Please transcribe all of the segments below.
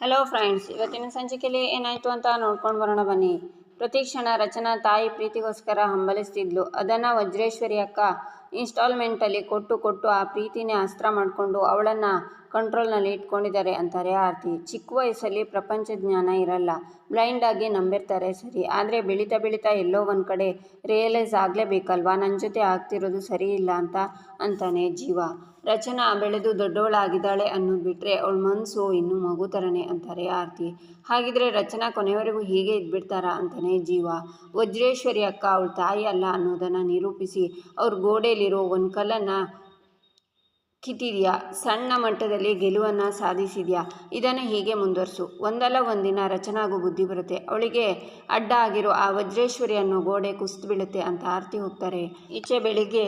Hello friends ಇವತ್ತಿನ ಸಂಚಿಕೆಯಲ್ಲಿ ಏನಾಯಿತು ಅಂತ ನೋಡ್ಕೊಂಡು ಬರೋಣ ಬನ್ನಿ. ಪ್ರತಿ ಕ್ಷಣ ರಚನಾ ತಾಯಿ ಪ್ರೀತಿಗೋಸ್ಕರ ಹಂಬಲಿಸ್ತಿದ್ಲು. ಅದನ್ನು ವಜ್ರೇಶ್ವರಿ ಅಕ್ಕ ಇನ್ಸ್ಟಾಲ್ಮೆಂಟಲ್ಲಿ ಕೊಟ್ಟು ಕೊಟ್ಟು ಆ ಪ್ರೀತಿನೇ ಅಸ್ತ್ರ ಮಾಡಿಕೊಂಡು ಅವಳನ್ನು ಕಂಟ್ರೋಲ್ನಲ್ಲಿ ಇಟ್ಕೊಂಡಿದ್ದಾರೆ ಅಂತಾರೆ ಆರತಿ. ಚಿಕ್ಕ ವಯಸ್ಸಲ್ಲಿ ಪ್ರಪಂಚ ಜ್ಞಾನ ಇರಲ್ಲ. ಬ್ಲೈಂಡಾಗಿ ನಂಬಿರ್ತಾರೆ ಸರಿ. ಆದರೆ ಬೆಳೀತಾ ಬೆಳೀತಾ ಎಲ್ಲೋ ಒಂದು ಕಡೆ ರಿಯಲೈಸ್ ಆಗಲೇಬೇಕಲ್ವಾ? ನನ್ನ ಜೊತೆ ಆಗ್ತಿರೋದು ಸರಿ ಇಲ್ಲ ಅಂತ ಅಂತಾನೆ ಜೀವ. ರಚನಾ ಬೆಳೆದು ದೊಡ್ಡವಳಾಗಿದ್ದಾಳೆ ಅನ್ನೋದು ಬಿಟ್ಟರೆ ಅವಳ ಮನಸ್ಸು ಇನ್ನೂ ಮಗು ಥರನೇ ಅಂತಾರೆ ಆರತಿ. ಹಾಗಿದ್ರೆ ರಚನಾ ಕೊನೆಯವರೆಗೂ ಹೀಗೆ ಇದ್ಬಿಡ್ತಾರಾ ಅಂತಾನೆ ಜೀವ. ವಜ್ರೇಶ್ವರಿ ಅಕ್ಕ ಅವಳ ತಾಯಿ ಅಲ್ಲ ಅನ್ನೋದನ್ನು ನಿರೂಪಿಸಿ ಅವ್ರ ಗೋಡೆಯಲ್ಲಿರೋ ಒಂದು ಕಲ್ಲನ್ನು ಕಿತ್ತಿದ್ಯಾ? ಸಣ್ಣ ಮಟ್ಟದಲ್ಲಿ ಗೆಲುವನ್ನು ಸಾಧಿಸಿದ್ಯಾ? ಇದನ್ನು ಹೀಗೆ ಮುಂದುವರಿಸು. ಒಂದಲ್ಲ ಒಂದಿನ ರಚನಾಗೂ ಬುದ್ಧಿ ಬರುತ್ತೆ. ಅವಳಿಗೆ ಅಡ್ಡ ಆಗಿರೋ ಆ ವಜ್ರೇಶ್ವರಿಯನ್ನು ಗೋಡೆ ಕುಸಿದು ಬೀಳುತ್ತೆ ಅಂತ ಆರತಿ ಹೋಗ್ತಾರೆ. ಈಚೆ ಬೆಳಿಗ್ಗೆ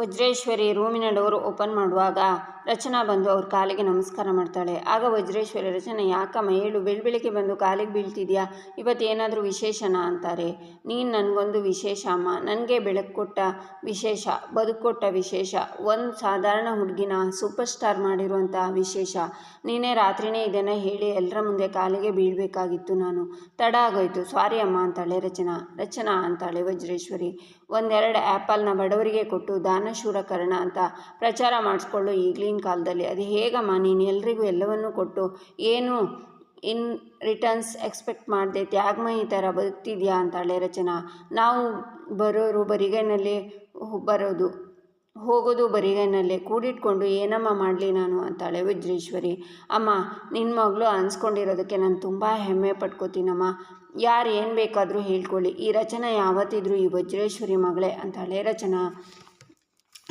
ವಜ್ರೇಶ್ವರಿ ರೂಮಿನ ಡೋರ್ ಓಪನ್ ಮಾಡುವಾಗ ರಚನಾ ಬಂದು ಅವ್ರ ಕಾಲಿಗೆ ನಮಸ್ಕಾರ ಮಾಡ್ತಾಳೆ. ಆಗ ವಜ್ರೇಶ್ವರಿ ರಚನಾ, ಯಾಕಮ್ಮ, ಹೇಳು, ಬೆಳಬೆಳಿಗ್ಗೆ ಬಂದು ಕಾಲಿಗೆ ಬೀಳ್ತಿದ್ಯಾ? ಇವತ್ತು ಏನಾದರೂ ವಿಶೇಷನಾ? ಅಂತಾರೆ. ನೀನು ನನಗೊಂದು ವಿಶೇಷ, ಅಮ್ಮ. ನನಗೆ ಬೆಳಕು ಕೊಟ್ಟ ವಿಶೇಷ, ಬದುಕೊಟ್ಟ ವಿಶೇಷ, ಒಂದು ಸಾಧಾರಣ ಹುಡುಗಿನ ಸೂಪರ್ ಸ್ಟಾರ್ ಮಾಡಿರುವಂಥ ವಿಶೇಷ. ನೀನೇ ರಾತ್ರಿನೇ ಇದನ್ನು ಹೇಳಿ ಎಲ್ಲರ ಮುಂದೆ ಕಾಲಿಗೆ ಬೀಳಬೇಕಾಗಿತ್ತು ನಾನು. ತಡ ಆಗೋಯ್ತು. ಸಾರಿ ಅಮ್ಮ, ಅಂತಾಳೆ ರಚನಾ. ರಚನಾ, ಅಂತಾಳೆ ವಜ್ರೇಶ್ವರಿ. ಒಂದೆರಡು ಆ್ಯಪಲ್ನ ಬಡವರಿಗೆ ಕೊಟ್ಟು ದಾನಶೂರಕರಣ ಅಂತ ಪ್ರಚಾರ ಮಾಡಿಸ್ಕೊಳ್ಳು ಈಗಲಿನ ಕಾಲದಲ್ಲಿ. ಅದು ಹೇಗಮ್ಮ? ನೀನು ಎಲ್ರಿಗೂ ಎಲ್ಲವನ್ನೂ ಕೊಟ್ಟು ಏನು ಇನ್ ರಿಟರ್ನ್ಸ್ ಎಕ್ಸ್ಪೆಕ್ಟ್ ಮಾಡದೆ? ಈ ಥರ ಬದುಕ್ತಿದ್ಯಾ ಅಂತಾಳೆ ರಚನಾ. ನಾವು ಬರೋರು ಬರಿಗೈನಲ್ಲಿ ಬರೋದು, ಹೋಗೋದು ಬರಿಗೈನಲ್ಲೇ ಕೂಡಿಟ್ಕೊಂಡು ಏನಮ್ಮ ಮಾಡಲಿ ನಾನು ಅಂತಾಳೆ ವಜ್ರೇಶ್ವರಿ. ಅಮ್ಮ ನಿನ್ನ ಮಗಳು ಅನ್ಸ್ಕೊಂಡಿರೋದಕ್ಕೆ ನಾನು ತುಂಬ ಹೆಮ್ಮೆ ಪಟ್ಕೋತೀನಮ್ಮ. ಯಾರು ಏನು ಬೇಕಾದರೂ ಹೇಳ್ಕೊಳ್ಳಿ. ಈ ರಚನೆ ಯಾವತ್ತಿದ್ರು ಈ ವಜ್ರೇಶ್ವರಿ ಮಗಳೇ ಅಂತಾಳೆ ರಚನಾ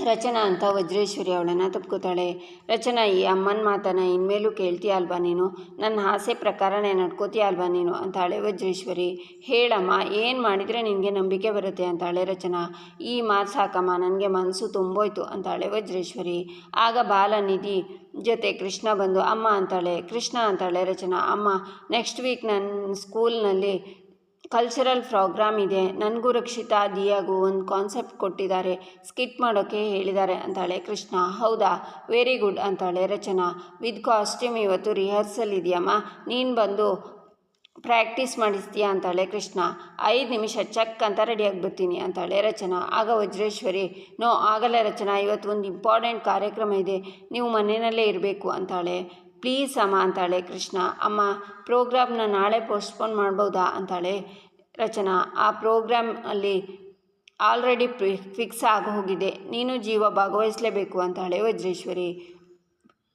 ರಚನಾ ಅಂತ ವಜ್ರೇಶ್ವರಿ ಅವಳನ್ನು ತಪ್ಕೋತಾಳೆ. ರಚನಾ, ಈ ಅಮ್ಮನ ಮಾತನ್ನು ಇನ್ಮೇಲೂ ಕೇಳ್ತೀಯ ಅಲ್ವಾ ನೀನು? ನನ್ನ ಆಸೆ ಪ್ರಕಾರನೇ ನಡ್ಕೋತೀಯ ಅಲ್ವಾ ನೀನು? ಅಂತಾಳೆ ವಜ್ರೇಶ್ವರಿ. ಹೇಳಮ್ಮ, ಏನು ಮಾಡಿದರೆ ನಿನಗೆ ನಂಬಿಕೆ ಬರುತ್ತೆ? ಅಂತಾಳೆ ರಚನಾ. ಈ ಮಾತು ಸಾಕಮ್ಮ, ನನಗೆ ಮನಸ್ಸು ತುಂಬೋಯ್ತು, ಅಂತಾಳೆ ವಜ್ರೇಶ್ವರಿ. ಆಗ ಬಾಲನಿಧಿ ಜೊತೆ ಕೃಷ್ಣ ಬಂದು, ಅಮ್ಮ ಅಂತಾಳೆ. ಕೃಷ್ಣ ಅಂತಾಳೆ ರಚನಾ. ಅಮ್ಮ ನೆಕ್ಸ್ಟ್ ವೀಕ್ ನನ್ನ ಸ್ಕೂಲ್ನಲ್ಲಿ ಕಲ್ಚರಲ್ ಪ್ರೋಗ್ರಾಮ್ ಇದೆ. ನನಗೂ ರಕ್ಷಿತಾ, ದಿಯಾಗೂ ಒಂದು ಕಾನ್ಸೆಪ್ಟ್ ಕೊಟ್ಟಿದ್ದಾರೆ. ಸ್ಕಿಟ್ ಮಾಡೋಕ್ಕೆ ಹೇಳಿದ್ದಾರೆ ಅಂತಾಳೆ ಕೃಷ್ಣ. ಹೌದಾ? ವೆರಿ ಗುಡ್ ಅಂತಾಳೆ ರಚನಾ. ವಿದ್ ಕಾಸ್ಟ್ಯೂಮ್ ಇವತ್ತು ರಿಹರ್ಸಲ್ ಇದೆಯಮ್ಮ? ನೀನು ಬಂದು ಪ್ರಾಕ್ಟೀಸ್ ಮಾಡಿಸ್ತೀಯಾ ಅಂತಾಳೆ ಕೃಷ್ಣ. ಐದು ನಿಮಿಷ ಚಕ್ ಅಂತ ರೆಡಿಯಾಗಿ ಬರ್ತೀನಿ ಅಂತಾಳೆ ರಚನಾ. ಆಗ ವಜ್ರೇಶ್ವರಿ, ನೋ, ಆಗಲ್ಲ ರಚನಾ, ಇವತ್ತು ಒಂದು ಇಂಪಾರ್ಟೆಂಟ್ ಕಾರ್ಯಕ್ರಮ ಇದೆ. ನೀವು ಮನೆಯಲ್ಲೇ ಇರಬೇಕು ಅಂತಾಳೆ. ಪ್ಲೀಸ್ ಅಮ್ಮ ಅಂತಾಳೆ ಕೃಷ್ಣ. ಅಮ್ಮ, ಪ್ರೋಗ್ರಾಮ್ನ ನಾಳೆ ಪೋಸ್ಟ್ಪೋನ್ ಮಾಡ್ಬೋದಾ ಅಂತಾಳೆ ರಚನಾ. ಆ ಪ್ರೋಗ್ರಾಮ್ ಅಲ್ಲಿ ಆಲ್ರೆಡಿ ಫಿಕ್ಸ್ ಆಗಿ ಹೋಗಿದೆ ನೀನು ಜೀವ ಭಾಗವಹಿಸಲೇಬೇಕು ಅಂತಾಳೆ ವಜ್ರೇಶ್ವರಿ.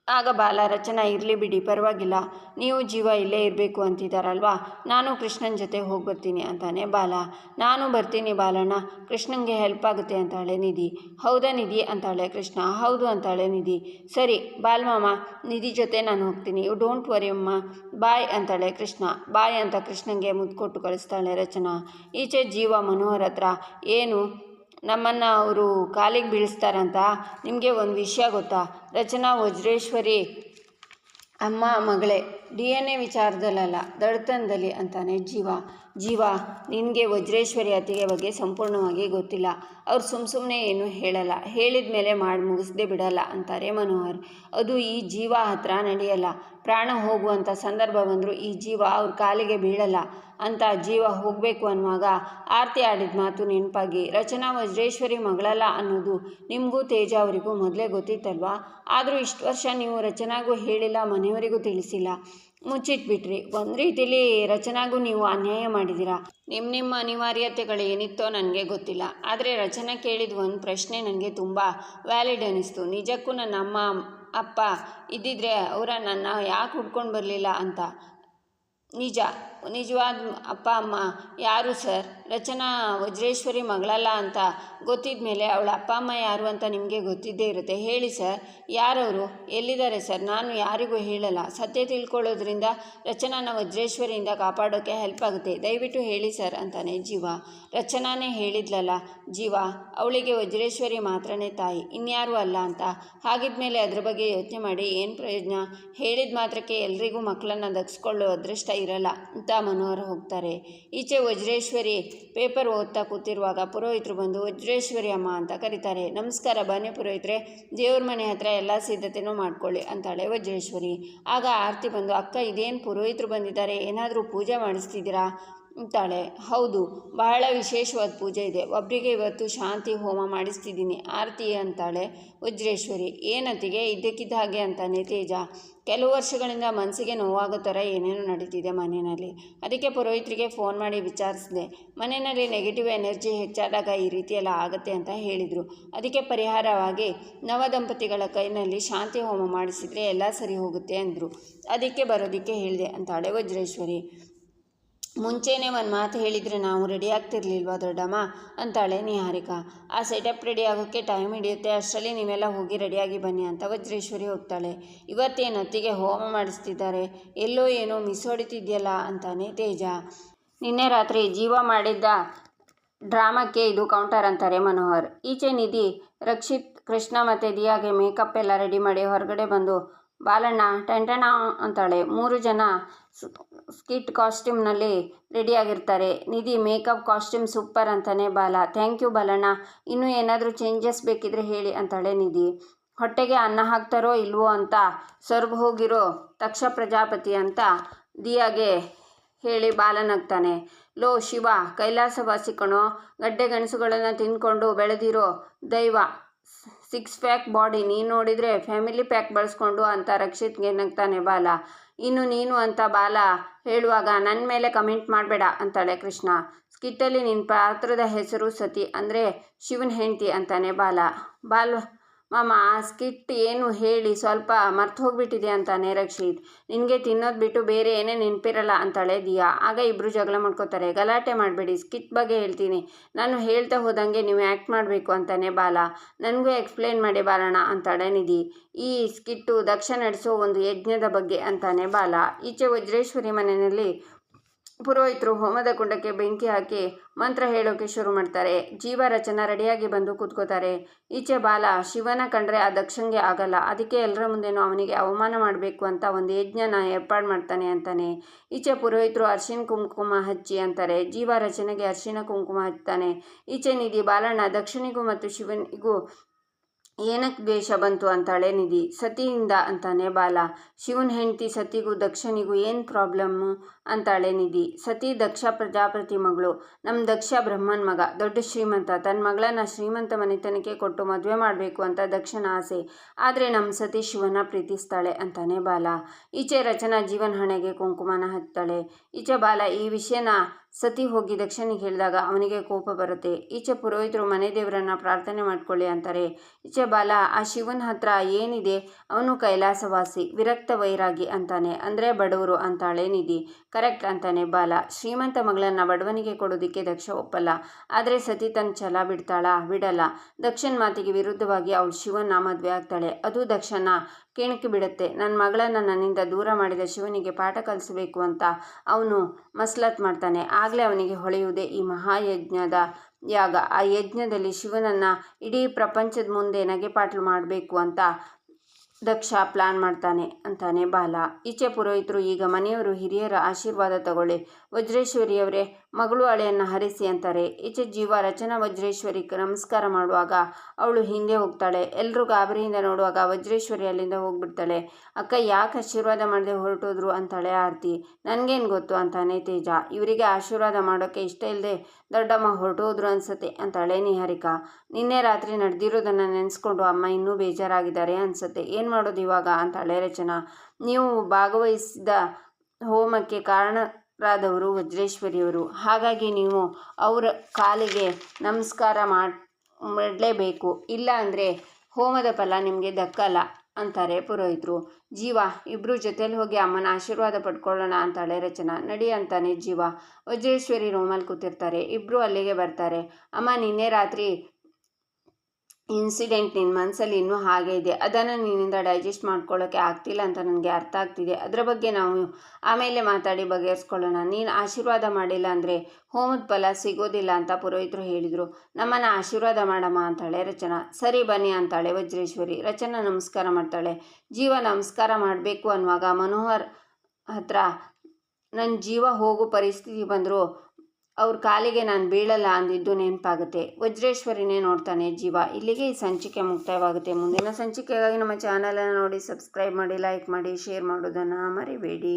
ಆಗ ಬಾಲ ರಚನಾ ಇರಲಿ ಬಿಡಿ, ಪರವಾಗಿಲ್ಲ. ನೀವು ಜೀವ ಇಲ್ಲೇ ಇರಬೇಕು ಅಂತಿದ್ದಾರಲ್ವಾ ನಾನು ಕೃಷ್ಣನ ಜೊತೆ ಹೋಗಿ ಬರ್ತೀನಿ ಅಂತಾನೆ ಬಾಲ. ನಾನು ಬರ್ತೀನಿ ಬಾಲಣ್ಣ. ಕೃಷ್ಣನಿಗೆ ಹೆಲ್ಪ್ ಆಗುತ್ತೆ ಅಂತಾಳೆ ನಿಧಿ. ಹೌದಾ ನಿಧಿ? ಅಂತಾಳೆ ಕೃಷ್ಣ. ಹೌದು ಅಂತಾಳೆ ನಿಧಿ. ಸರಿ, ಬಾಲ್ಮಾಮ, ನಿಧಿ ಜೊತೆ ನಾನು ಹೋಗ್ತೀನಿ. ಯು ಡೋಂಟ್ ವರಿ ಅಮ್ಮ. ಬಾಯ್ ಅಂತಾಳೆ ಕೃಷ್ಣ. ಬಾಯ್ ಅಂತ ಕೃಷ್ಣನಿಗೆ ಮುದ್ದು ಕೊಟ್ಟು ಕಳಿಸ್ತಾಳೆ ರಚನಾ. ಈಚೆ ಜೀವ ಮನೋಹರ ಹತ್ರ. ಏನು? ನಮ್ಮನ್ನು ಅವರು ಕಾಲಿಗೆ ಬೀಳಿಸ್ತಾರಂತ ನಿಮಗೆ ಒಂದು ವಿಷಯ ಗೊತ್ತಾ? ರಚನಾ ವಜ್ರೇಶ್ವರಿ ಅಮ್ಮ ಮಗಳೇ, ಡಿ ಎನ್ ಎ ವಿಚಾರದಲ್ಲಲ್ಲ ದಡತನದಲ್ಲಿ ಅಂತಾನೆ ಜೀವ. ಜೀವ, ನಿನಗೆ ವಜ್ರೇಶ್ವರಿ ಅತ್ತಿಗೆ ಬಗ್ಗೆ ಸಂಪೂರ್ಣವಾಗಿ ಗೊತ್ತಿಲ್ಲ. ಅವ್ರು ಸುಮ್ಮ ಸುಮ್ಮನೆ ಏನು ಹೇಳಲ್ಲ. ಹೇಳಿದ ಮೇಲೆ ಮಾಡಿ, ಮುಗಿಸ್ದೇ ಬಿಡಲ್ಲ ಅಂತಾರೆ ಮನೋಹರ್. ಅದು ಈ ಜೀವ ಹತ್ರ ನಡೆಯಲ್ಲ. ಪ್ರಾಣ ಹೋಗುವಂಥ ಸಂದರ್ಭ ಬಂದರೂ ಈ ಜೀವ ಅವ್ರ ಕಾಲಿಗೆ ಬೀಳಲ್ಲ ಅಂತ ಜೀವ ಹೋಗಬೇಕು ಅನ್ನುವಾಗ ಆರತಿ ಆಡಿದ ಮಾತು ನೆನಪಾಗಿ, ರಚನಾ ವಜ್ರೇಶ್ವರಿ ಮಗಳಲ್ಲ ಅನ್ನೋದು ನಿಮಗೂ ತೇಜ ಅವರಿಗೂ ಮೊದಲೇ ಗೊತ್ತಿತ್ತಲ್ವಾ? ಆದರೂ ಇಷ್ಟು ವರ್ಷ ನೀವು ರಚನಾಗೂ ಹೇಳಿಲ್ಲ, ಮನೆಯವರಿಗೂ ತಿಳಿಸಿಲ್ಲ. ಮುಚ್ಚಿಟ್ಬಿಟ್ರಿ. ಒಂದು ರೀತಿಲಿ ರಚನಾಗೂ ನೀವು ಅನ್ಯಾಯ ಮಾಡಿದ್ದೀರಾ? ನಿಮ್ಮ ನಿಮ್ಮ ಅನಿವಾರ್ಯತೆಗಳು ಏನಿತ್ತೋ ನನಗೆ ಗೊತ್ತಿಲ್ಲ. ಆದರೆ ರಚನಾ ಕೇಳಿದ ಒಂದು ಪ್ರಶ್ನೆ ನನಗೆ ತುಂಬ ವ್ಯಾಲಿಡ್ ಅನ್ನಿಸ್ತು ನಿಜಕ್ಕೂ ನನ್ನ ಅಮ್ಮ, ಅಪ್ಪ ಇದ್ದಿದ್ರೆ ಅವರ ನನ್ನ ಯಾಕೆ ಹುಡ್ಕೊಂಡು ಬರಲಿಲ್ಲ ಅಂತ? ನಿಜ. ನಿಜವಾದ ಅಪ್ಪ, ಅಮ್ಮ ಯಾರು ಸರ್? ರಚನಾ ವಜ್ರೇಶ್ವರಿ ಮಗಳಲ್ಲ ಅಂತ ಗೊತ್ತಿದ್ದ ಮೇಲೆ ಅವಳ ಅಪ್ಪ, ಅಮ್ಮ ಯಾರು ಅಂತ ನಿಮಗೆ ಗೊತ್ತಿದ್ದೇ ಇರುತ್ತೆ. ಹೇಳಿ ಸರ್, ಯಾರವರು? ಎಲ್ಲಿದ್ದಾರೆ ಸರ್? ನಾನು ಯಾರಿಗೂ ಹೇಳಲ್ಲ. ಸತ್ಯ ತಿಳ್ಕೊಳ್ಳೋದ್ರಿಂದ ರಚನಾನ ವಜ್ರೇಶ್ವರಿಯಿಂದ ಕಾಪಾಡೋಕ್ಕೆ ಹೆಲ್ಪ್ ಆಗುತ್ತೆ. ದಯವಿಟ್ಟು ಹೇಳಿ ಸರ್ ಅಂತಾನೆ ಜೀವ. ರಚನಾನೇ ಹೇಳಿದ್ಲಲ್ಲ, ಜೀವ, ಅವಳಿಗೆ ವಜ್ರೇಶ್ವರಿ ಮಾತ್ರನೇ ತಾಯಿ, ಇನ್ಯಾರೂ ಅಲ್ಲ ಅಂತ. ಹಾಗಿದ್ಮೇಲೆ ಅದ್ರ ಬಗ್ಗೆ ಯೋಚನೆ ಮಾಡಿ ಏನು ಪ್ರಯೋಜನ? ಹೇಳಿದ ಮಾತ್ರಕ್ಕೆ ಎಲ್ರಿಗೂ ಮಕ್ಕಳನ್ನು ದಕ್ಸ್ಕೊಳ್ಳೋ ಅದೃಷ್ಟ ಇರಲ್ಲ. ಅಂತ ಮನೋಹರ್ ಹೋಗ್ತಾರೆ. ಈಚೆ ವಜ್ರೇಶ್ವರಿ ಪೇಪರ್ ಓದ್ತಾ ಕೂತಿರುವಾಗ ಪುರೋಹಿತರು ಬಂದು ವಜ್ರೇಶ್ವರಿ ಅಮ್ಮ ಅಂತ ಕರೀತಾರೆ. ನಮಸ್ಕಾರ ಬನ್ನಿ ಪುರೋಹಿತರೆ, ದೇವ್ರ ಮನೆ ಹತ್ರ ಎಲ್ಲ ಸಿದ್ಧತೆನೂ ಮಾಡ್ಕೊಳ್ಳಿ ಅಂತಾಳೆ ವಜ್ರೇಶ್ವರಿ. ಆಗ ಆರತಿ ಬಂದು, ಅಕ್ಕ, ಇದೇನು ಪುರೋಹಿತರು ಬಂದಿದ್ದಾರೆ? ಏನಾದರೂ ಪೂಜೆ ಮಾಡಿಸ್ತಿದ್ದೀರಾ? ಅಂತಾಳೆ. ಹೌದು, ಬಹಳ ವಿಶೇಷವಾದ ಪೂಜೆ ಇದೆ. ಒಬ್ಬರಿಗೆ ಇವತ್ತು ಶಾಂತಿ ಹೋಮ ಮಾಡಿಸ್ತಿದ್ದೀನಿ, ಆರತಿ ಅಂತಾಳೆ ವಜ್ರೇಶ್ವರಿ. ಏನತ್ತಿಗೆ ಇದ್ದಕ್ಕಿದ್ದ ಹಾಗೆ ಅಂತಾನೆ ತೇಜ. ಕೆಲವು ವರ್ಷಗಳಿಂದ ಮನಸ್ಸಿಗೆ ನೋವಾಗೋ ಥರ ಏನೇನೋ ನಡೀತಿದೆ ಮನೆಯಲ್ಲಿ. ಅದಕ್ಕೆ ಪುರೋಹಿತರಿಗೆ ಫೋನ್ ಮಾಡಿ ವಿಚಾರಿಸಿದೆ. ಮನೆಯಲ್ಲಿ ನೆಗೆಟಿವ್ ಎನರ್ಜಿ ಹೆಚ್ಚಾದಾಗ ಈ ರೀತಿಯೆಲ್ಲ ಆಗುತ್ತೆ ಅಂತ ಹೇಳಿದರು. ಅದಕ್ಕೆ ಪರಿಹಾರವಾಗಿ ನವ ದಂಪತಿಗಳ ಕೈನಲ್ಲಿ ಶಾಂತಿ ಹೋಮ ಮಾಡಿಸಿದರೆ ಎಲ್ಲ ಸರಿ ಹೋಗುತ್ತೆ ಅಂದರು. ಅದಕ್ಕೆ ಬರೋದಕ್ಕೆ ಹೇಳಿದೆ, ಅಂತಾಳೆ ವಜ್ರೇಶ್ವರಿ. ಮುಂಚೆನೇ ಒಂದು ಮಾತು ಹೇಳಿದರೆ ನಾವು ರೆಡಿ ಆಗ್ತಿರ್ಲಿಲ್ವಾ ದೊಡ್ಡಮ್ಮ? ಅಂತಾಳೆ ನಿಹಾರಿಕಾ. ಆ ಸೆಟಪ್ ರೆಡಿ ಆಗೋಕ್ಕೆ ಟೈಮ್ ಹಿಡಿಯುತ್ತೆ, ಅಷ್ಟರಲ್ಲಿ ನೀವೆಲ್ಲ ಹೋಗಿ ರೆಡಿಯಾಗಿ ಬನ್ನಿ ಅಂತ ವಜ್ರೇಶ್ವರಿ ಹೋಗ್ತಾಳೆ. ಇವತ್ತೇನು ಅತ್ತಿಗೆ ಹೋಮ ಮಾಡಿಸ್ತಿದ್ದಾರೆ? ಎಲ್ಲೋ ಏನೋ ಮಿಸ್ ಹೊಡಿತಿದ್ಯಲ್ಲ ಅಂತಾನೆ ತೇಜ. ನಿನ್ನೆ ರಾತ್ರಿ ಜೀವ ಮಾಡಿದ್ದ ಡ್ರಾಮಕ್ಕೆ ಇದು ಕೌಂಟರ್ ಅಂತಾರೆ ಮನೋಹರ್. ಈಚೆ ನಿಧಿ, ರಕ್ಷಿತ್, ಕೃಷ್ಣ ಮತ್ತು ದಿಯಾಗೆ ಮೇಕಪ್ ಎಲ್ಲ ರೆಡಿ ಮಾಡಿ ಹೊರಗಡೆ ಬಂದು, ಬಾಲಣ್ಣ, ಟೆಂಟಣ ಅಂತಾಳೆ. ಮೂರು ಜನ ಸ್ಕಿಟ್ ಕಾಸ್ಟ್ಯೂಮ್ನಲ್ಲಿ ರೆಡಿಯಾಗಿರ್ತಾರೆ. ನಿಧಿ, ಮೇಕಪ್ ಕಾಸ್ಟ್ಯೂಮ್ ಸೂಪರ್ ಅಂತಾನೆ ಬಾಲ. ಥ್ಯಾಂಕ್ ಯು ಬಾಲಣ್ಣ. ಇನ್ನೂ ಏನಾದರೂ ಚೇಂಜಸ್ ಬೇಕಿದ್ರೆ ಹೇಳಿ ಅಂತಾಳೆ ನಿಧಿ. ಹೊಟ್ಟೆಗೆ ಅನ್ನ ಹಾಕ್ತಾರೋ ಇಲ್ವೋ ಅಂತ ಸ್ವರ್ಗ ಹೋಗಿರೋ ತಕ್ಷ ಪ್ರಜಾಪತಿ ಅಂತ ದಿಯಾಗೆ ಹೇಳಿ ಬಾಲನಾಗ್ತಾನೆ ಲೋ ಶಿವ ಕೈಲಾಸ ಕಣೋ. ಗಡ್ಡೆ ಗಣಸುಗಳನ್ನು ತಿಂದ್ಕೊಂಡು ಬೆಳೆದಿರೋ ದೈವ. ಸಿಕ್ಸ್ ಪ್ಯಾಕ್ ಬಾಡಿ, ನೀನು ನೋಡಿದರೆ ಫ್ಯಾಮಿಲಿ ಪ್ಯಾಕ್ ಬಳಸ್ಕೊಂಡು ಅಂತ ರಕ್ಷಿತ್ಗೆ ನಗ್ತಾನೆ ಬಾಲ. ಇನ್ನು ನೀನು ಅಂತ ಬಾಲ ಹೇಳುವಾಗ ನನ್ನ ಮೇಲೆ ಕಮೆಂಟ್ ಮಾಡಬೇಡ ಅಂತಾಳೆ ಕೃಷ್ಣ. ಸ್ಕಿಟ್ಟಲ್ಲಿ ನಿನ್ನ ಪಾತ್ರದ ಹೆಸರು ಸತಿ, ಅಂದರೆ ಶಿವನ ಹೆಂಡತಿ ಅಂತಾನೆ ಬಾಲ. ಬಾಲ್ ಮಾಮ, ಆ ಸ್ಕಿಟ್ ಏನು ಹೇಳಿ ಸ್ವಲ್ಪ ಮರ್ತು ಹೋಗ್ಬಿಟ್ಟಿದೆ ಅಂತಾನೆ ರಕ್ಷಿತ್. ನಿನಗೆ ತಿನ್ನೋದು ಬಿಟ್ಟು ಬೇರೆ ಏನೇ ನೆನಪಿರಲ್ಲ ಅಂತಾಳೆ ದಿಯಾ. ಆಗ ಇಬ್ಬರು ಜಗಳ ಮಾಡ್ಕೋತಾರೆ. ಗಲಾಟೆ ಮಾಡಬೇಡಿ, ಸ್ಕಿಟ್ ಬಗ್ಗೆ ಹೇಳ್ತೀನಿ. ನಾನು ಹೇಳ್ತಾ ಹೋದಂಗೆ ನೀವು ಆ್ಯಕ್ಟ್ ಮಾಡಬೇಕು ಅಂತಾನೆ ಬಾಲ. ನನಗೂ ಎಕ್ಸ್ಪ್ಲೇನ್ ಮಾಡಿ ಬಾಲಣ್ಣ ಅಂತಾಳೆ ನಿಧಿ. ಈ ಸ್ಕಿಟ್ಟು ದಕ್ಷ ನಡೆಸೋ ಒಂದು ಯಜ್ಞದ ಬಗ್ಗೆ ಅಂತಾನೆ ಬಾಲ. ಈಚೆ ವಜ್ರೇಶ್ವರಿ ಮನೆಯಲ್ಲಿ ಪುರೋಹಿತರು ಹೋಮದ ಕುಂಡಕ್ಕೆ ಬೆಂಕಿ ಹಾಕಿ ಮಂತ್ರ ಹೇಳೋಕೆ ಶುರು ಮಾಡ್ತಾರೆ. ಜೀವ ರಚನ ರೆಡಿಯಾಗಿ ಬಂದು ಕೂತ್ಕೋತಾರೆ. ಈಚೆ ಬಾಲ ಶಿವನ ಕಂಡ್ರೆ ಆ ದಕ್ಷಂಗೆ ಆಗಲ್ಲ. ಅದಕ್ಕೆ ಎಲ್ಲರ ಮುಂದೇನು ಅವನಿಗೆ ಅವಮಾನ ಮಾಡಬೇಕು ಅಂತ ಒಂದು ಯಜ್ಞನ ಏರ್ಪಾಡು ಮಾಡ್ತಾನೆ ಅಂತಾನೆ. ಈಚೆ ಪುರೋಹಿತರು ಅರ್ಶಿನ ಕುಂಕುಮ ಹಚ್ಚಿ ಅಂತಾರೆ. ಜೀವ ರಚನೆಗೆ ಅರ್ಶಿನ ಕುಂಕುಮ ಹಚ್ತಾನೆ. ಈಚೆ ನಿಧಿ ಬಾಲಣ್ಣ ದಕ್ಷಿಣಿಗೂ ಮತ್ತು ಶಿವನಿಗೂ ಏನಕ್ಕೆ ದ್ವೇಷ ಬಂತು ಅಂತಾಳೆ ನಿಧಿ. ಸತಿಯಿಂದ ಅಂತಾನೆ ಬಾಲ. ಶಿವನ ಹೆಂಡತಿ ಸತಿಗೂ ದಕ್ಷನಿಗೂ ಏನು ಪ್ರಾಬ್ಲಮ್ಮು ಅಂತಾಳೆ ನಿಧಿ. ಸತಿ ದಕ್ಷ ಪ್ರಜಾಪತಿ ಮಗಳು. ನಮ್ಮ ದಕ್ಷ ಬ್ರಹ್ಮನ್ ಮಗ. ದೊಡ್ಡ ಶ್ರೀಮಂತ. ತನ್ನ ಮಗಳನ್ನ ಶ್ರೀಮಂತ ಮನೆತನಕ್ಕೆ ಕೊಟ್ಟು ಮದುವೆ ಮಾಡಬೇಕು ಅಂತ ದಕ್ಷನ ಆಸೆ. ಆದರೆ ನಮ್ಮ ಸತಿ ಶಿವನ ಪ್ರೀತಿಸ್ತಾಳೆ ಅಂತಾನೆ ಬಾಲ. ಈಚೆ ರಚನಾ ಜೀವನ ಹಣೆಗೆ ಕುಂಕುಮನ ಹಚ್ತಾಳೆ. ಈಚೆ ಬಾಲ, ಈ ವಿಷಯನ ಸತಿ ಹೋಗಿ ದಕ್ಷನಿಗೆ ಹೇಳಿದಾಗ ಅವನಿಗೆ ಕೋಪ ಬರುತ್ತೆ. ಈಚೆ ಪುರೋಹಿತರು ಮನೆ ದೇವರನ್ನ ಪ್ರಾರ್ಥನೆ ಮಾಡ್ಕೊಳ್ಳಿ ಅಂತಾರೆ. ಈಚೆ ಬಾಲ, ಆ ಶಿವನ ಹತ್ರ ಏನಿದೆ? ಅವನು ಕೈಲಾಸವಾಸಿ, ವಿರಕ್ತ ವೈರಾಗಿ ಅಂತಾನೆ. ಅಂದರೆ ಬಡವರು ಅಂತಾಳೆ ನಿಧಿ. ಕರೆಕ್ಟ್ ಅಂತಾನೆ ಬಾಲ. ಶ್ರೀಮಂತ ಮಗಳನ್ನ ಬಡವನಿಗೆ ಕೊಡೋದಕ್ಕೆ ದಕ್ಷ ಒಪ್ಪಲ್ಲ. ಆದರೆ ಸತಿ ತನ್ನ ಛಲ ಬಿಡ್ತಾಳ? ಬಿಡಲ್ಲ. ದಕ್ಷನ್ ಮಾತಿಗೆ ವಿರುದ್ಧವಾಗಿ ಅವಳು ಶಿವನ ಮದುವೆ ಆಗ್ತಾಳೆ. ಅದು ದಕ್ಷನ ಕೆಣಕಿ ಬಿಡುತ್ತೆ. ನನ್ನ ಮಗಳನ್ನು ನನ್ನಿಂದ ದೂರ ಮಾಡಿದ ಶಿವನಿಗೆ ಪಾಠ ಕಲಿಸಬೇಕು ಅಂತ ಅವನು ಮಸ್ಲತ್ ಮಾಡ್ತಾನೆ. ಆಗಲೇ ಅವನಿಗೆ ಹೊಳೆಯುವುದೇ ಈ ಮಹಾಯಜ್ಞದ ಯಾಗ. ಆ ಯಜ್ಞದಲ್ಲಿ ಶಿವನನ್ನು ಇಡೀ ಪ್ರಪಂಚದ ಮುಂದೆ ನಗೆಪಾಟ್ಲು ಮಾಡಬೇಕು ಅಂತ ದಕ್ಷ ಪ್ಲಾನ್ ಮಾಡ್ತಾನೆ ಅಂತಾನೆ ಬಾಲ. ಈಚೆ ಪುರೋಹಿತರು ಈಗ ಮನೆಯವರು ಹಿರಿಯರ ಆಶೀರ್ವಾದ ತಗೊಳ್ಳಿ. ವಜ್ರೇಶ್ವರಿಯವರೇ ಮಗಳು ಹಳೆಯನ್ನು ಹರಿಸಿ ಅಂತಾರೆ. ಈಚೆ ಜೀವ ರಚನಾ ವಜ್ರೇಶ್ವರಿ ನಮಸ್ಕಾರ ಮಾಡುವಾಗ ಅವಳು ಹಿಂದೆ ಹೋಗ್ತಾಳೆ. ಎಲ್ಲರೂ ಗಾಬರಿಯಿಂದ ನೋಡುವಾಗ ವಜ್ರೇಶ್ವರಿ ಅಲ್ಲಿಂದ ಹೋಗ್ಬಿಡ್ತಾಳೆ. ಅಕ್ಕ, ಯಾಕೆ ಆಶೀರ್ವಾದ ಮಾಡದೆ ಹೊರಟೋದ್ರು ಅಂತಾಳೆ ಆರತಿ. ನನಗೇನು ಗೊತ್ತು ಅಂತಾನೆ ತೇಜ. ಇವರಿಗೆ ಆಶೀರ್ವಾದ ಮಾಡೋಕ್ಕೆ ಇಷ್ಟ ಇಲ್ಲದೆ ದೊಡ್ಡಮ್ಮ ಹೊರಟೋದ್ರು ಅನ್ಸತ್ತೆ ಅಂತಾಳೆ ನಿಹಾರಿಕಾ. ನಿನ್ನೆ ರಾತ್ರಿ ನಡೆದಿರೋದನ್ನು ನೆನೆಸ್ಕೊಂಡು ಅಮ್ಮ ಇನ್ನೂ ಬೇಜಾರಾಗಿದ್ದಾರೆ ಅನ್ಸತ್ತೆ. ಏನು ಮಾಡೋದು ಇವಾಗ? ಅಂತಾಳೆ ರಚನಾ. ನೀವು ಭಾಗವಹಿಸಿದ ಹೋಮಕ್ಕೆ ಕಾರಣರಾದವರು ವಜ್ರೇಶ್ವರಿಯವರು. ಹಾಗಾಗಿ ನೀವು ಅವರ ಕಾಲಿಗೆ ನಮಸ್ಕಾರ ಮಾಡಲೇಬೇಕು. ಇಲ್ಲ ಅಂದರೆ ಹೋಮದ ಫಲ ನಿಮಗೆ ದಕ್ಕಲ್ಲ ಅಂತಾರೆ ಪುರೋಹಿತರು. ಜೀವ ಇಬ್ಬರು ಜೊತೆಲಿ ಹೋಗಿ ಅಮ್ಮನ ಆಶೀರ್ವಾದ ಪಡ್ಕೊಳ್ಳೋಣ ಅಂತಾಳೆ ರಚನಾ. ನಡಿ ಅಂತಾನೆ ಜೀವ. ವಜ್ರೇಶ್ವರಿ ರೂಮಲ್ಲಿ ಕೂತಿರ್ತಾರೆ. ಇಬ್ಬರು ಅಲ್ಲಿಗೆ ಬರ್ತಾರೆ. ಅಮ್ಮ, ನಿನ್ನೆ ರಾತ್ರಿ ಇನ್ಸಿಡೆಂಟ್ ನಿನ್ನ ಮನಸ್ಸಲ್ಲಿ ಇನ್ನೂ ಹಾಗೆ ಇದೆ. ಅದನ್ನು ನಿನ್ನಿಂದ ಡೈಜೆಸ್ಟ್ ಮಾಡ್ಕೊಳ್ಳೋಕ್ಕೆ ಆಗ್ತಿಲ್ಲ ಅಂತ ನನಗೆ ಅರ್ಥ ಆಗ್ತಿದೆ. ಅದರ ಬಗ್ಗೆ ನಾವು ಆಮೇಲೆ ಮಾತಾಡಿ ಬಗೆಹರಿಸ್ಕೊಳ್ಳೋಣ. ನೀನು ಆಶೀರ್ವಾದ ಮಾಡಿಲ್ಲ ಅಂದರೆ ಹೋಮದ ಫಲ ಸಿಗೋದಿಲ್ಲ ಅಂತ ಪುರೋಹಿತರು ಹೇಳಿದರು. ನಮ್ಮನ್ನು ಆಶೀರ್ವಾದ ಮಾಡಮ್ಮ ಅಂತಾಳೆ ರಚನಾ. ಸರಿ ಬನ್ನಿ ಅಂತಾಳೆ ವಜ್ರೇಶ್ವರಿ. ರಚನಾ ನಮಸ್ಕಾರ ಮಾಡ್ತಾಳೆ. ಜೀವ ನಮಸ್ಕಾರ ಮಾಡಬೇಕು ಅನ್ನುವಾಗ ಮನೋಹರ್ ಹತ್ರ ನನ್ನ ಜೀವ ಹೋಗೋ ಪರಿಸ್ಥಿತಿ ಬಂದರೂ ಅವ್ರ ಕಾಲಿಗೆ ನಾನು ಬೀಳಲ್ಲ ಅಂದಿದ್ದು ನೆನಪಾಗುತ್ತೆ. ವಜ್ರೇಶ್ವರಿನೇ ನೋಡ್ತಾನೆ ಜೀವ. ಇಲ್ಲಿಗೆ ಈ ಸಂಚಿಕೆ ಮುಕ್ತಾಯವಾಗುತ್ತೆ. ಮುಂದಿನ ಸಂಚಿಕೆಗಾಗಿ ನಮ್ಮ ಚಾನಲನ್ನು ನೋಡಿ ಸಬ್ಸ್ಕ್ರೈಬ್ ಮಾಡಿ ಲೈಕ್ ಮಾಡಿ ಶೇರ್ ಮಾಡೋದನ್ನು ಮರಿಬೇಡಿ.